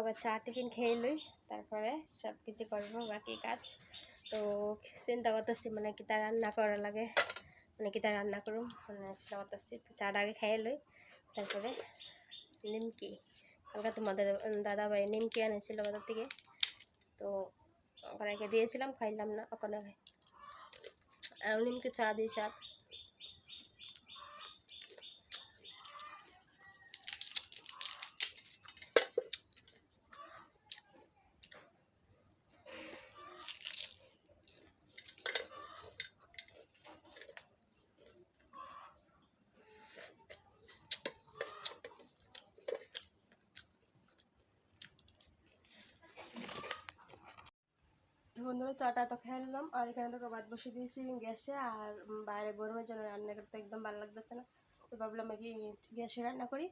আবার চা টিফিন খেয়ে লই, তারপরে সব কিছু করব, বাকি কাজ। তো চিন্তা করতেছি মানে কি তার রান্না করা লাগে মানে কি তার রান্না করুম মানে চিন্তা করতেছি তো চাটা আগে খেয়ে লই, তারপরে নিমকি। কালকে তোমাদের দাদা ভাই নিমকি এনেছিল বাজার থেকে, তো ওখানে দিয়েছিলাম, খাইলাম না, ওখানে আর নিমকি চা দিই চা বন্ধুরা, চাটা তো খেয়ে নিলাম। আর এখানে তোকে ভাত বসে দিয়েছি গ্যাসে, আর বাইরে গরমের জন্য রান্না করতে একদম ভালো লাগতেছে না। তো ভাবলাম কি গ্যাসে রান্না করি।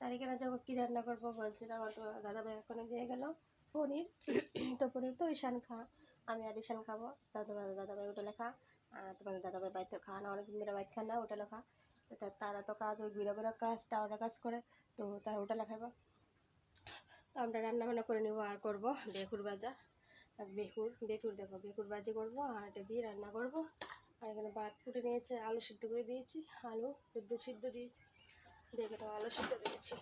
তার এখানে যখন কী রান্না করব বলছিলাম আমার তো দাদা ভাই ওখানে দিয়ে গেল পনির। তো পনির তো ঈশান খা, আমি আর ঈশান খাব। দাদা ভাই দাদা ভাই ওটা লেখা। আর তোমাদের দাদা ভাই বাইতে খাওয়া না, অনেকদিন ধরে বাইক খান না, ওটা লেখা। তো তারা তো কাজ, ওই ঘুরে ঘুরে কাজ টাওয়ারে কাজ করে, তো তারা ওটা লেখাবো তো আমরা রান্না বান্না করে নেব আর করব বেকুর ভাজা আর বেকুর বেকুর দেখো বেকুর ভাজি করব আর এটা দিয়ে রান্না করব। আর এখানে ভাত ফুটে নিয়েছে, আলু সিদ্ধ করে দিয়েছি, আলু সিদ্ধ সিদ্ধ দিয়েছি। দেখে তো আলু সিদ্ধ দিয়েছি।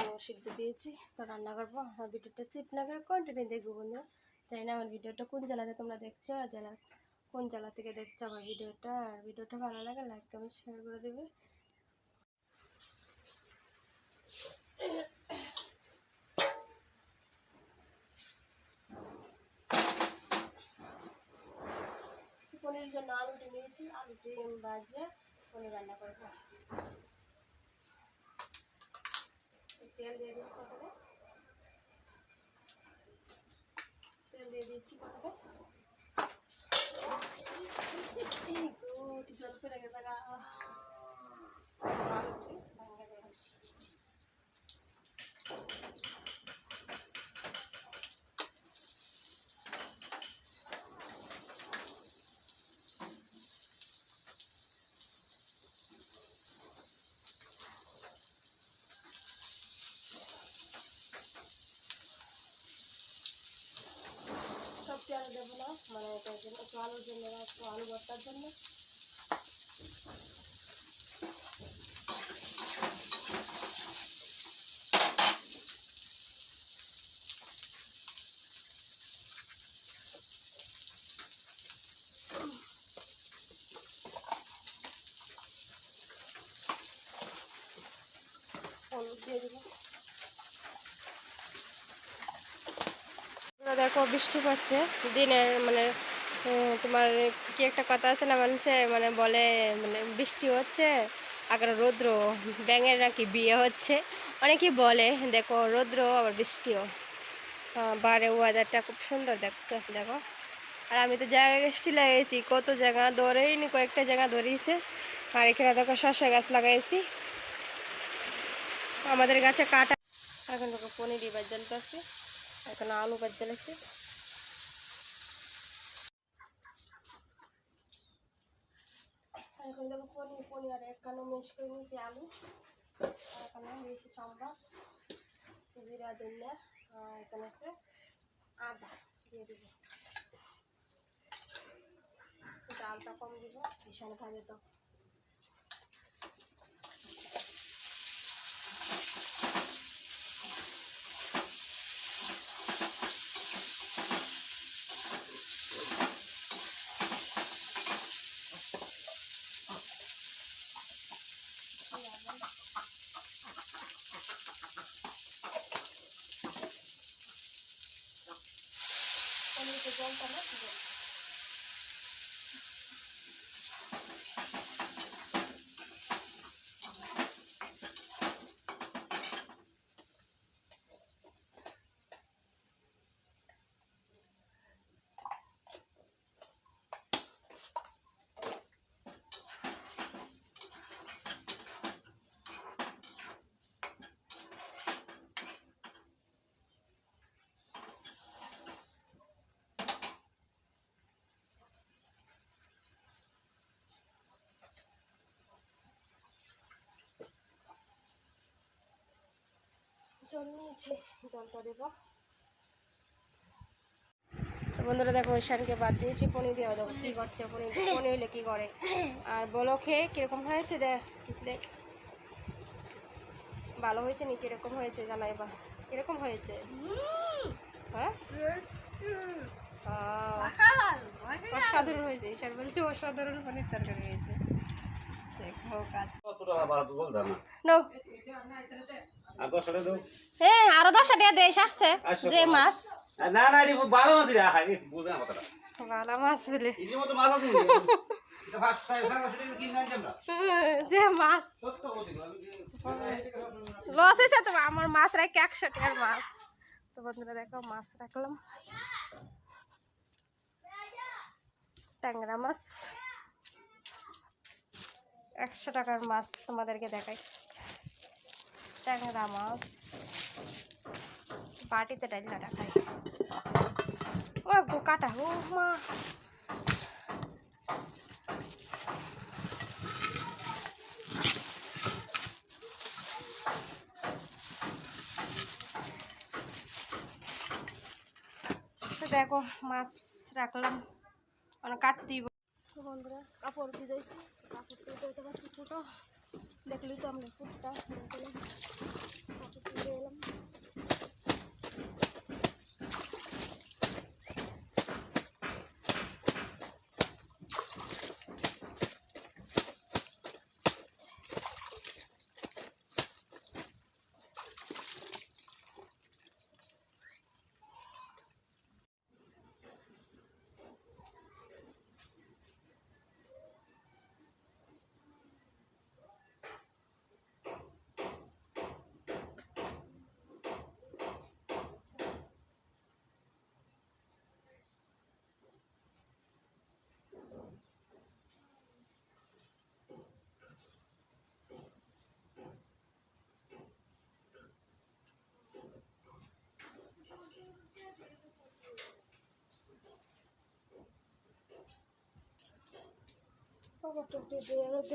আলু সিদ্ধ দিয়েছি, তো রান্না করব। আমার ভিডিওটা সিপ না করে কন্টিনিউ দেখব বন্ধু জানি না আমার ভিডিওটা কোন জেলাতে তোমরা দেখছ, আর জেলা কোন জেলা থেকে দেখছ আমার ভিডিওটা, আর ভিডিওটা ভালো লাগে লাইক কমেন্ট শেয়ার করে দেবে। জন্য আলুটি নিয়েছি আলুটি বাজে পনির রান্না করব তেল দিয়ে দিন কতটা তেল দিয়ে দিচ্ছি প্রথমে এই গুটি জল করে গেছে গা আলুটি ভেঙে দেবো সবজি আলু দেবো না মানে এটার একটু আলুর জন্য একটু আলু ভর্তার জন্য হলুদ দিয়ে দেবো তো দেখো, বৃষ্টি পড়ছে। দিনের মানে তোমার কি একটা কথা আছে না, মানুষে মানে বলে মানে বৃষ্টি হচ্ছে আবার রৌদ্র ব্যাঙের নাকি বিয়ে হচ্ছে। অনেকেই বলে, দেখো, রৌদ্র, আবার বৃষ্টিও। বারে ওয়েদারটা খুব সুন্দর দেখতে দেখো। আর আমি তো জায়গা গাছটি লাগিয়েছি কত জায়গা ধরেইনি, কয়েকটা জায়গা ধরিয়েছে আর এখানে দেখো শসা গাছ লাগাইছি। আমাদের গাছে কাটা এখন দেখো পনির বাজ জ্বালতেছে। এখন আলু বাজ জ্বালাইছে এখন দেখো পনির পনির আর এখানে মিক্স করে নিয়েছি আলু আর এখানে দিয়েছি চামড়াস জিরা ধনিয়া আর এখানে আছে আদা দিয়ে দিব ডালটা কম দিব ভীষণ খাবে তো পনিরকে জল নিয়েছি জলটা দেবো। তো বন্ধুরা দেখো ঈশানকে বাদ দিয়েছি পনি দিয়ে দেখো কী করছে পনি পনি হইলে কী করে? আর বলো খেয়ে কীরকম হয়েছে দেখ দেখ। ভালো হয়েছে নি কীরকম হয়েছে জানাই বা কীরকম হয়েছে? হ্যাঁ? অসাধারণ হয়েছে ঈশান বলছে অসাধারণ পনির তরকারি হয়েছে। দেখো কাজ না নো দশ টাকা হ্যাঁ আরও দশটা টাকা দেশ আসছে যে মাছ। না না এটি ভালো মাছ রে হাই বুঝে না কথাটা। ভালো মাছ বলে। মতো মাছ আছে যে। মাছ। লস হয়েছে তো আমার মাছ রাখি একশো টাকার মাছ। তো বন্ধুরা দেখো মাছ রাখলাম। ট্যাংরা মাছ। একশো টাকার মাছ তোমাদেরকে দেখাই। ট্যাংরা মাছ বাটিতে ডাইলা দেখাই ও কাটা, ও, মা। দেখো, মাছ রাখলাম। মানে কাট দিব। তো বন্ধুরা, কাপড় ভিজাইছি। কাপড় তুলতে পারছি ফুটো। দেখলি তো আমরা ফুটটা।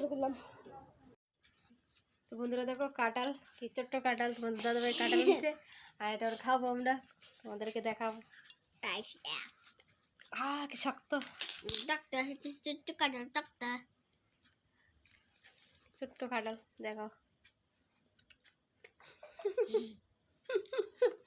দিলাম তো বন্ধুরা দেখো কাঁঠাল, কি ছোট্ট কাঁঠাল, তোমাদের দাদাভাই কাঁঠাল নিচ্ছে আর এটা খাব আমরা, তোমাদেরকে দেখাবো। আহ, কি শক্ত। it's just a doctor. ছোট্ট কাঁঠাল দেখো